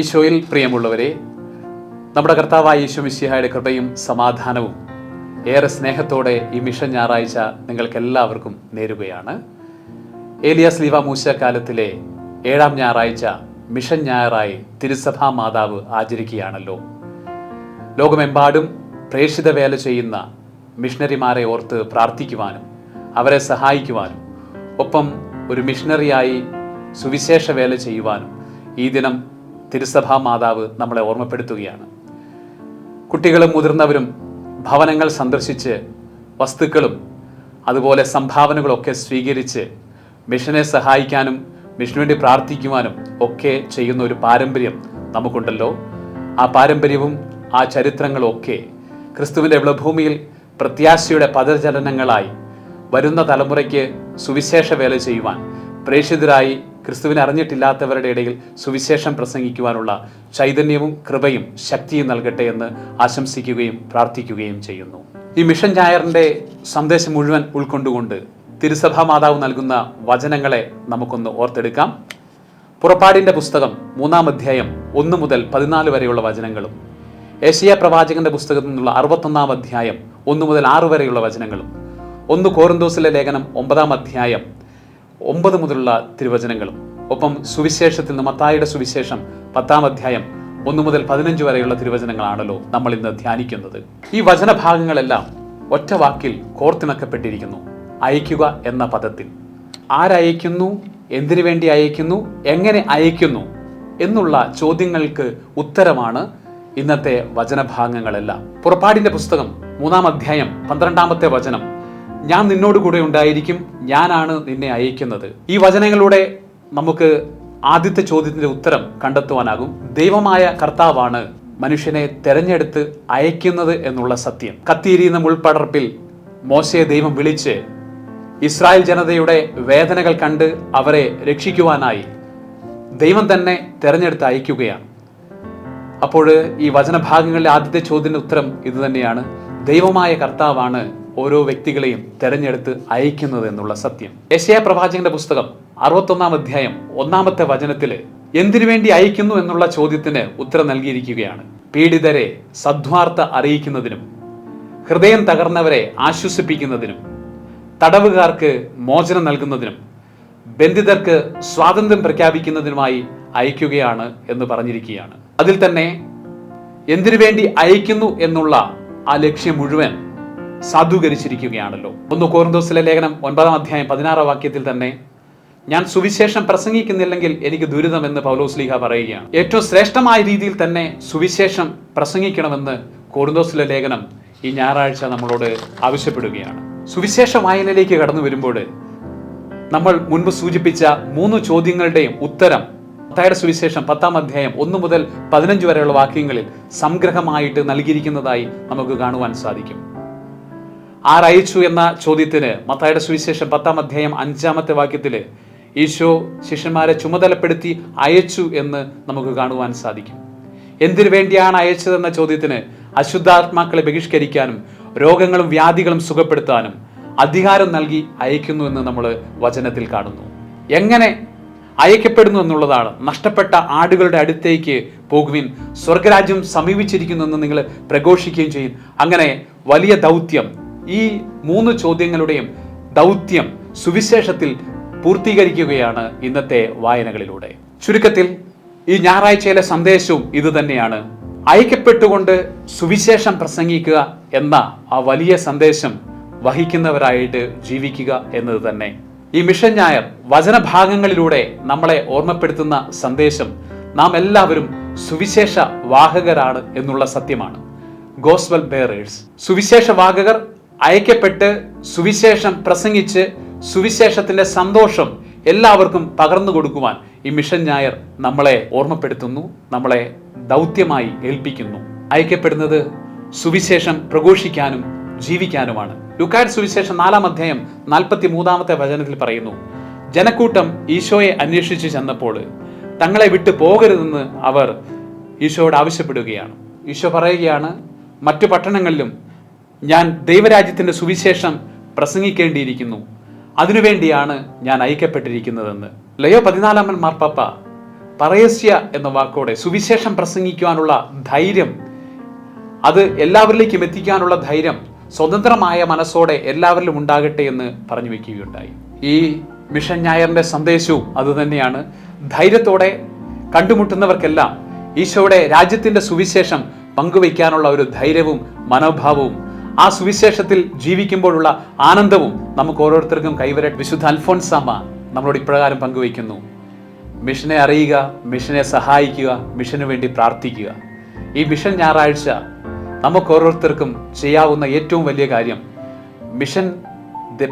ഈശോയിൽ പ്രിയമുള്ളവരെ നമ്മുടെ കർത്താവായ ഈശോ മിശിഹായുടെ കൃപയും സമാധാനവും ഏറെ സ്നേഹത്തോടെ ഈ മിഷൻ ഞായറാഴ്ച നിങ്ങൾക്ക് എല്ലാവർക്കും നേരുകയാണ്. ഏലിയാസ് ലീവ മൂശ കാലത്തിലെ ഏഴാം ഞായറാഴ്ച മിഷൻ ഞായറായി തിരുസഭാ മാതാവ് ആചരിക്കുകയാണല്ലോ. ലോകമെമ്പാടും പ്രേക്ഷിത വേല ചെയ്യുന്ന മിഷണറിമാരെ ഓർത്ത് പ്രാർത്ഥിക്കുവാനും അവരെ സഹായിക്കുവാനും ഒപ്പം ഒരു മിഷണറിയായി സുവിശേഷ വേല ചെയ്യുവാനും ഈ ദിനം തിരുസഭാ മാതാവ് നമ്മളെ ഓർമ്മപ്പെടുത്തുകയാണ്. കുട്ടികളും മുതിർന്നവരും ഭവനങ്ങൾ സന്ദർശിച്ച് വസ്തുക്കളും അതുപോലെ സംഭാവനകളൊക്കെ സ്വീകരിച്ച് മിഷനെ സഹായിക്കാനും മിഷനു വേണ്ടി പ്രാർത്ഥിക്കുവാനും ഒക്കെ ചെയ്യുന്ന ഒരു പാരമ്പര്യം നമുക്കുണ്ടല്ലോ. ആ പാരമ്പര്യവും ആ ചരിത്രങ്ങളും ഒക്കെ ക്രിസ്തുവിന്റെ വിളഭൂമിയിൽ പ്രത്യാശയുടെ പദചലനങ്ങളായി വരുന്ന തലമുറയ്ക്ക് സുവിശേഷ വേല ചെയ്യുവാൻ പ്രേക്ഷിതരായി ക്രിസ്തുവിനെ അറിഞ്ഞിട്ടില്ലാത്തവരുടെ ഇടയിൽ സുവിശേഷം പ്രസംഗിക്കുവാനുള്ള ചൈതന്യവും കൃപയും ശക്തിയും നൽകട്ടെ എന്ന് ആശംസിക്കുകയും പ്രാർത്ഥിക്കുകയും ചെയ്യുന്നു. ഈ മിഷൻ ഞായറിന്റെ സന്ദേശം മുഴുവൻ ഉൾക്കൊണ്ടുകൊണ്ട് തിരുസഭാ മാതാവ് നൽകുന്ന വചനങ്ങളെ നമുക്കൊന്ന് ഓർത്തെടുക്കാം. പുറപ്പാടിന്റെ പുസ്തകം മൂന്നാം അധ്യായം ഒന്ന് മുതൽ പതിനാല് വരെയുള്ള വചനങ്ങളും ഏഷ്യ പ്രവാചകന്റെ പുസ്തകത്തിൽ നിന്നുള്ള അറുപത്തൊന്നാം അധ്യായം ഒന്ന് മുതൽ ആറ് വരെയുള്ള വചനങ്ങളും ഒന്ന് കോറിന്തോസിലെ ലേഖനം ഒമ്പതാം അധ്യായം ഒമ്പത് മുതലുള്ള തിരുവചനങ്ങളും. ഒപ്പം സുവിശേഷത്തിൽ നിന്ന് മത്തായിയുടെ സുവിശേഷം പത്താം അധ്യായം ഒന്ന് മുതൽ പതിനഞ്ച് വരെയുള്ള തിരുവചനങ്ങളാണല്ലോ നമ്മൾ ഇന്ന് ധ്യാനിക്കുന്നത്. ഈ വചനഭാഗങ്ങളെല്ലാം ഒറ്റ വാക്കിൽ കോർത്തിണക്കപ്പെട്ടിരിക്കുന്നു. അയക്കുക എന്ന പദത്തിൽ. ആരയക്കുന്നു? എന്തിനു വേണ്ടി അയക്കുന്നു എങ്ങനെ അയക്കുന്നു എന്നുള്ള ചോദ്യങ്ങൾക്ക് ഉത്തരമാണ് ഇന്നത്തെ വചനഭാഗങ്ങളെല്ലാം. പുറപ്പാടിന്റെ പുസ്തകം മൂന്നാം അധ്യായം പന്ത്രണ്ടാമത്തെ വചനം ഞാൻ നിന്നോട് കൂടെ ഉണ്ടായിരിക്കും. ഞാനാണ് നിന്നെ അയക്കുന്നത്. ഈ വചനങ്ങളുടെ നമുക്ക് ആദ്യത്തെ ചോദ്യത്തിന്റെ ഉത്തരം കണ്ടെത്തുവാനാകും. ദൈവമായ കർത്താവാണ് മനുഷ്യനെ തെരഞ്ഞെടുത്ത് അയക്കുന്നത് എന്നുള്ള സത്യം. കത്തിയിരിയുന്ന മുൾപടർപ്പിൽ മോശയെ ദൈവം വിളിച്ച് ഇസ്രായേൽ ജനതയുടെ വേദനകൾ കണ്ട് അവരെ രക്ഷിക്കുവാനായി ദൈവം തന്നെ തെരഞ്ഞെടുത്ത് അയക്കുകയാണ്. അപ്പോൾ ഈ വചനഭാഗങ്ങളിലെ ആദ്യത്തെ ചോദ്യത്തിന്റെ ഉത്തരം ഇതുതന്നെയാണ്. ദൈവമായ കർത്താവാണ് ഓരോ വ്യക്തികളെയും തെരഞ്ഞെടുത്ത് അയക്കുന്നത് എന്നുള്ള സത്യം. യശയ പ്രവാചകന്റെ പുസ്തകം അറുപത്തൊന്നാം അധ്യായം ഒന്നാമത്തെ വചനത്തിൽ എന്തിനു വേണ്ടി അയക്കുന്നു എന്നുള്ള ചോദ്യത്തിന് ഉത്തരം നൽകിയിരിക്കുകയാണ്. പീഡിതരെ സദ്വാർത്ത അറിയിക്കുന്നതിനും ഹൃദയം തകർന്നവരെ ആശ്വസിപ്പിക്കുന്നതിനും തടവുകാർക്ക് മോചനം നൽകുന്നതിനും ബന്ധിതർക്ക് സ്വാതന്ത്ര്യം പ്രഖ്യാപിക്കുന്നതിനുമായി അയക്കുകയാണ് എന്ന് പറഞ്ഞിരിക്കുകയാണ്. അതിൽ തന്നെ എന്തിനു വേണ്ടി അയക്കുന്നു എന്നുള്ള ആ ലക്ഷ്യം മുഴുവൻ സാധൂകരിച്ചിരിക്കുകയാണല്ലോ. ഒന്ന് കോറിന്തോസിലെ ലേഖനം ഒൻപതാം അധ്യായം പതിനാറാം വാക്യത്തിൽ തന്നെ ഞാൻ സുവിശേഷം പ്രസംഗിക്കുന്നില്ലെങ്കിൽ എനിക്ക് ദുരിതമെന്ന് പൗലോസ്ലീഹ പറയുകയാണ്. ഏറ്റവും ശ്രേഷ്ഠമായ രീതിയിൽ തന്നെ സുവിശേഷം പ്രസംഗിക്കണമെന്ന് കോറിന്തോസിലെ ലേഖനം ഈ ഞായറാഴ്ച നമ്മളോട് ആവശ്യപ്പെടുകയാണ്. സുവിശേഷ വായനയിലേക്ക് കടന്നു വരുമ്പോൾ നമ്മൾ മുൻപ് സൂചിപ്പിച്ച മൂന്ന് ചോദ്യങ്ങളുടെയും ഉത്തരം മത്തായുടെ സുവിശേഷം പത്താം അധ്യായം ഒന്ന് മുതൽ പതിനഞ്ച് വരെയുള്ള വാക്യങ്ങളിൽ സംഗ്രഹമായിട്ട് നൽകിയിരിക്കുന്നതായി നമുക്ക് കാണുവാൻ സാധിക്കും. ആരയച്ചു എന്ന ചോദ്യത്തിന് മത്തായുടെ സുവിശേഷം പത്താം അധ്യായം അഞ്ചാമത്തെ വാക്യത്തിൽ ഈശോ ശിഷ്യന്മാരെ ചുമതലപ്പെടുത്തി അയച്ചു എന്ന് നമുക്ക് കാണുവാൻ സാധിക്കും. എന്തിനു വേണ്ടിയാണ് അയച്ചതെന്ന ചോദ്യത്തിന് അശുദ്ധാത്മാക്കളെ ബഹിഷ്കരിക്കാനും രോഗങ്ങളും വ്യാധികളും സുഖപ്പെടുത്താനും അധികാരം നൽകി അയക്കുന്നു എന്ന് നമ്മൾ വചനത്തിൽ കാണുന്നു. എങ്ങനെ അയക്കപ്പെടുന്നു എന്നുള്ളതാണ് നഷ്ടപ്പെട്ട ആടുകളുടെ അടുത്തേക്ക് പോകുവിൻ സ്വർഗരാജ്യം സമീപിച്ചിരിക്കുന്നു എന്ന് നിങ്ങൾ പ്രഘോഷിക്കുകയും ചെയ്യും. അങ്ങനെ വലിയ ദൗത്യം ഈ മൂന്ന് ചോദ്യങ്ങളുടെയും ദൗത്യം സുവിശേഷത്തിൽ പൂർത്തീകരിക്കുകയാണ് ഇന്നത്തെ വായനകളിലൂടെ. ചുരുക്കത്തിൽ ഈ ഞായറാഴ്ചയിലെ സന്ദേശവും ഇതുതന്നെയാണ് അയക്കപ്പെട്ടുകൊണ്ട് സുവിശേഷം പ്രസംഗിക്കുക എന്ന ആ വലിയ സന്ദേശം വഹിക്കുന്നവരായിട്ട് ജീവിക്കുക എന്നത് തന്നെ. ഈ മിഷൻ ഞായർ വചനഭാഗങ്ങളിലൂടെ നമ്മളെ ഓർമ്മപ്പെടുത്തുന്ന സന്ദേശം നാം എല്ലാവരും സുവിശേഷ വാഹകരാണ് എന്നുള്ള സത്യമാണ്. Gospel bearers. സുവിശേഷ വാഹകർ അയക്കപ്പെട്ട് സുവിശേഷം പ്രസംഗിച്ച് സുവിശേഷത്തിന്റെ സന്തോഷം എല്ലാവർക്കും പകർന്നു കൊടുക്കുവാൻ ഈ മിഷൻ ഞായർ നമ്മളെ ഓർമ്മപ്പെടുത്തുന്നു നമ്മളെ ദൗത്യമായി ഏൽപ്പിക്കുന്നു. അയക്കപ്പെടുന്നത് സുവിശേഷം പ്രഘോഷിക്കാനും ജീവിക്കാനുമാണ്. ലുക്കാഡ് സുവിശേഷം നാലാം അധ്യായം നാൽപ്പത്തി മൂന്നാമത്തെ വചനത്തിൽ പറയുന്നു ജനക്കൂട്ടം ഈശോയെ അന്വേഷിച്ച് ചെന്നപ്പോൾ തങ്ങളെ വിട്ടു പോകരുതെന്ന് അവർ ഈശോയോട് ആവശ്യപ്പെടുകയാണ്. ഈശോ പറയുകയാണ് മറ്റു പട്ടണങ്ങളിലും ഞാൻ ദൈവരാജ്യത്തിന്റെ സുവിശേഷം പ്രസംഗിക്കേണ്ടിയിരിക്കുന്നു. അതിനുവേണ്ടിയാണ് ഞാൻ അയക്കപ്പെട്ടിരിക്കുന്നതെന്ന്. ലയോ പതിനാലാമൻ മാർപ്പാപ്പ പറയസ്യ എന്ന വാക്കോടെ സുവിശേഷം പ്രസംഗിക്കുവാനുള്ള ധൈര്യം അത് എല്ലാവരിലേക്കും എത്തിക്കാനുള്ള ധൈര്യം സ്വതന്ത്രമായ മനസ്സോടെ എല്ലാവരിലും ഉണ്ടാകട്ടെ എന്ന് പറഞ്ഞു വെക്കുകയുണ്ടായി. ഈ മിഷൻ ഞായറിന്റെ സന്ദേശവും അതുതന്നെയാണ് ധൈര്യത്തോടെ കണ്ടുമുട്ടുന്നവർക്കെല്ലാം ഈശോയുടെ രാജ്യത്തിന്റെ സുവിശേഷം പങ്കുവയ്ക്കാനുള്ള ഒരു ധൈര്യവും മനോഭാവവും ആ സുവിശേഷത്തിൽ ജീവിക്കുമ്പോഴുള്ള ആനന്ദവും നമുക്ക് ഓരോരുത്തർക്കും കൈവരട്ടെ. വിശുദ്ധ അൽഫോൻസാമ്മ നമ്മളോട് ഇപ്രകാരം പങ്കുവയ്ക്കുന്നു. മിഷനെ അറിയുക മിഷനെ സഹായിക്കുക മിഷന് വേണ്ടി പ്രാർത്ഥിക്കുക. ഈ മിഷൻ ഞായറാഴ്ച നമുക്ക് ഓരോരുത്തർക്കും ചെയ്യാവുന്ന ഏറ്റവും വലിയ കാര്യം മിഷൻ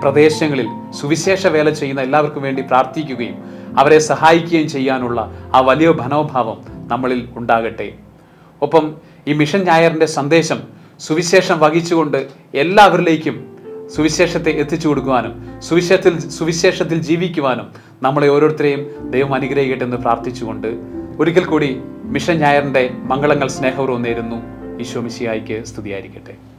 പ്രദേശങ്ങളിൽ സുവിശേഷ വേല ചെയ്യുന്ന എല്ലാവർക്കും വേണ്ടി പ്രാർത്ഥിക്കുകയും അവരെ സഹായിക്കുകയും ചെയ്യാനുള്ള ആ വലിയ മനോഭാവം നമ്മളിൽ ഉണ്ടാകട്ടെ. ഒപ്പം ഈ മിഷൻ ഞായറിന്റെ സന്ദേശം സുവിശേഷം വഹിച്ചുകൊണ്ട് എല്ലാവരിലേക്കും സുവിശേഷത്തെ എത്തിച്ചു കൊടുക്കുവാനും സുവിശേഷത്തിൽ സുവിശേഷത്തിൽ ജീവിക്കുവാനും നമ്മളെ ഓരോരുത്തരെയും ദൈവം അനുഗ്രഹിക്കട്ടെ എന്ന് പ്രാർത്ഥിച്ചുകൊണ്ട് ഒരിക്കൽ കൂടി മിഷൻ ഞായറിന്റെ മംഗളങ്ങൾ സ്നേഹപൂർവം നേരുന്നു. ഈശോ മിശിഹായിക്ക് സ്തുതിയായിരിക്കട്ടെ.